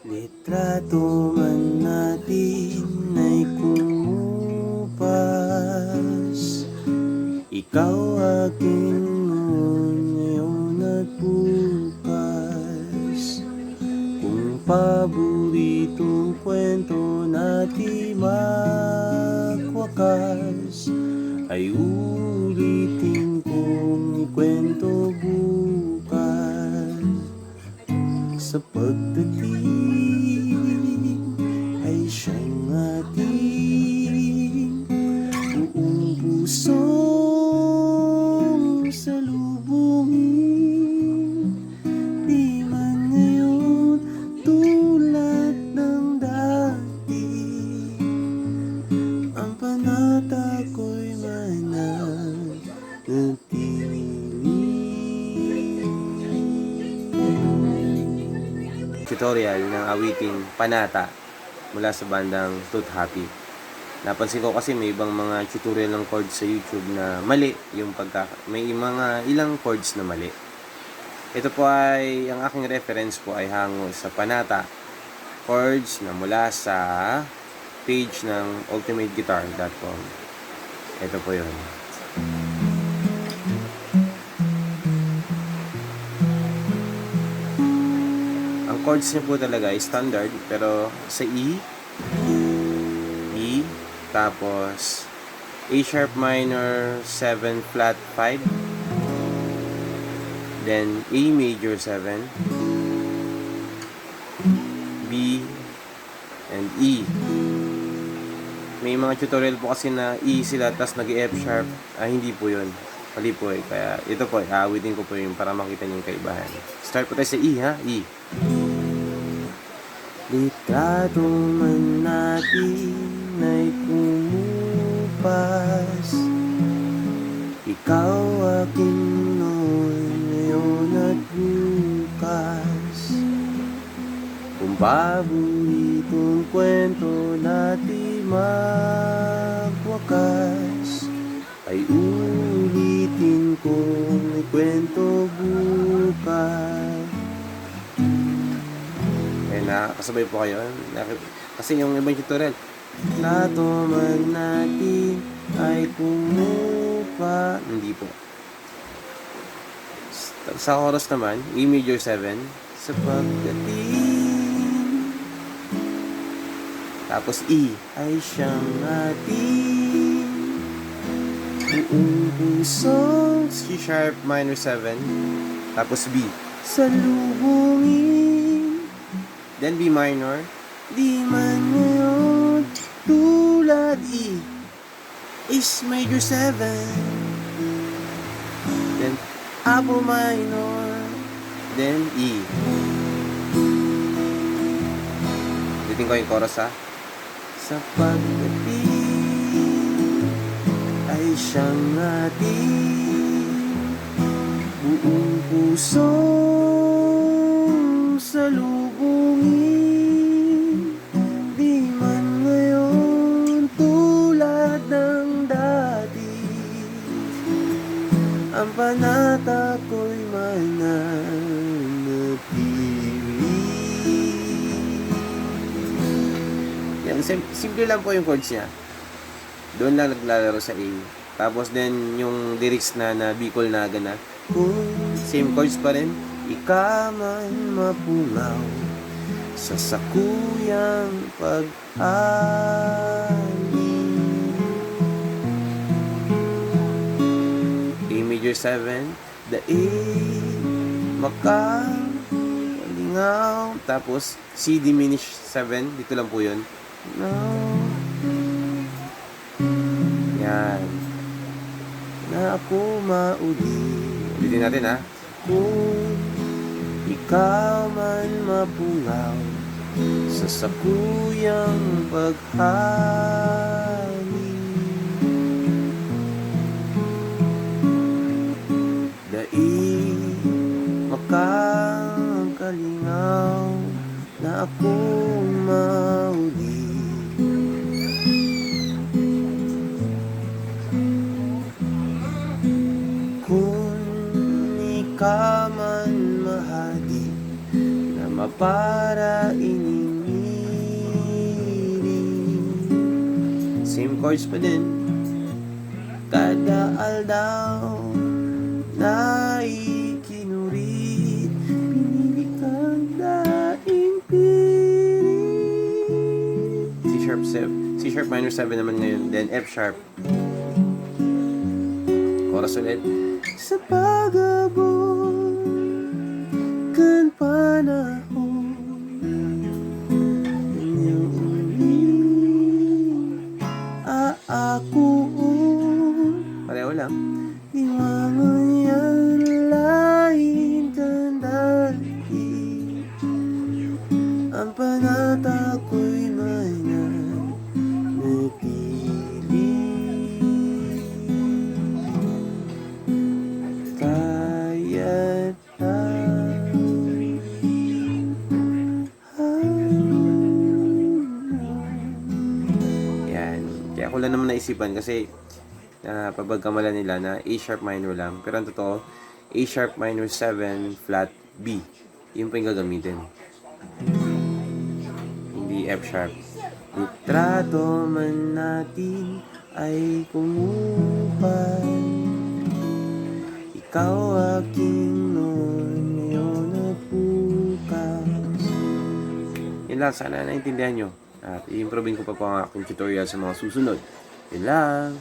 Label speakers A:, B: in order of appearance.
A: Litrato man natin ay kumupas. Ikaw aking noon, ngayon at bukas Kung paboritong kwento natin magwakas Ay ulitin kong ikwento bukas. Sa pagdating pusong salubungin. Di man ngayon tulad ng dati. Ang panata ko'y mananatili tutorial ng awiting Panata mula sa bandang Tooth Happy. Napansin ko kasi may ibang mga tutorial ng chords sa YouTube na mali yung pagka may mga ilang chords na mali. Ito po ay ang aking reference po ay hango sa Panata chords na mula sa page ng ultimateguitar.com. Ito po yun. Ang chords niya po talaga ay standard pero sa E, tapos A sharp minor 7 flat 5, then A major 7, B, and E. May mga tutorial po kasi na E sila tapos nag F sharp. Ah, hindi po yun. Mali po eh. Kaya ito po, aawitin ko po yun para makita niyo yung kaibahan. Start po tayo sa E ha? E. Litrato man natin ay paboritong kwento natin magwakas Ay ulitin kong ikwento bukas eh, nakakasabay po kayo. Kasi yung ibang tutorial, Lato natin ay kumupa. Hindi po. Sa- chorus naman, E major 7, sa Tapos E ay siyang ating buong. C sharp minor 7. Tapos B. Salubungin. Then B minor. Di man ngayon tulad E. Is major 7. Then Apple minor. Then E. Ulitin ko yung chorus ha. Sa pagdating ay siyang ating buong pusong salubungin sim- simple lang po yung chords niya doon lang naglalaro sa A. Tapos then yung lyrics na na Bicol na gana. Same chords pa rin. Ika man mapungaw sa sakuyang pag-ani. A major 7, the A, makalingaw. Tapos C diminished 7, dito lang po yun. No. Yan. Na ako mauli. Ulitin natin ha. Kung ikaw man mapungaw sa sakuyang paghani. Daig makakalingaw na akong mauli. Mahadi na mapara iniwiring Same chords pa din. Kada aldaw na ikinurit Pinilit ang daing pirit C sharp 7 C sharp minor 7 naman ngayon Then F sharp. Chorus ulit. Sa pagabot Aako Pareho lang. Yan naisipan kasi na pabagkamalan nila na A sharp minor lang. Pero ang totoo, A sharp minor 7 flat B. Yun pa yung gagamitin. Hindi F sharp. Litrato man natin ay kumupan Ikaw aking noon, ngayon at bukas Yun lang, sana naintindihan nyo. At i-improve ko pa po ang aking tutorial sa mga susunod. Yun.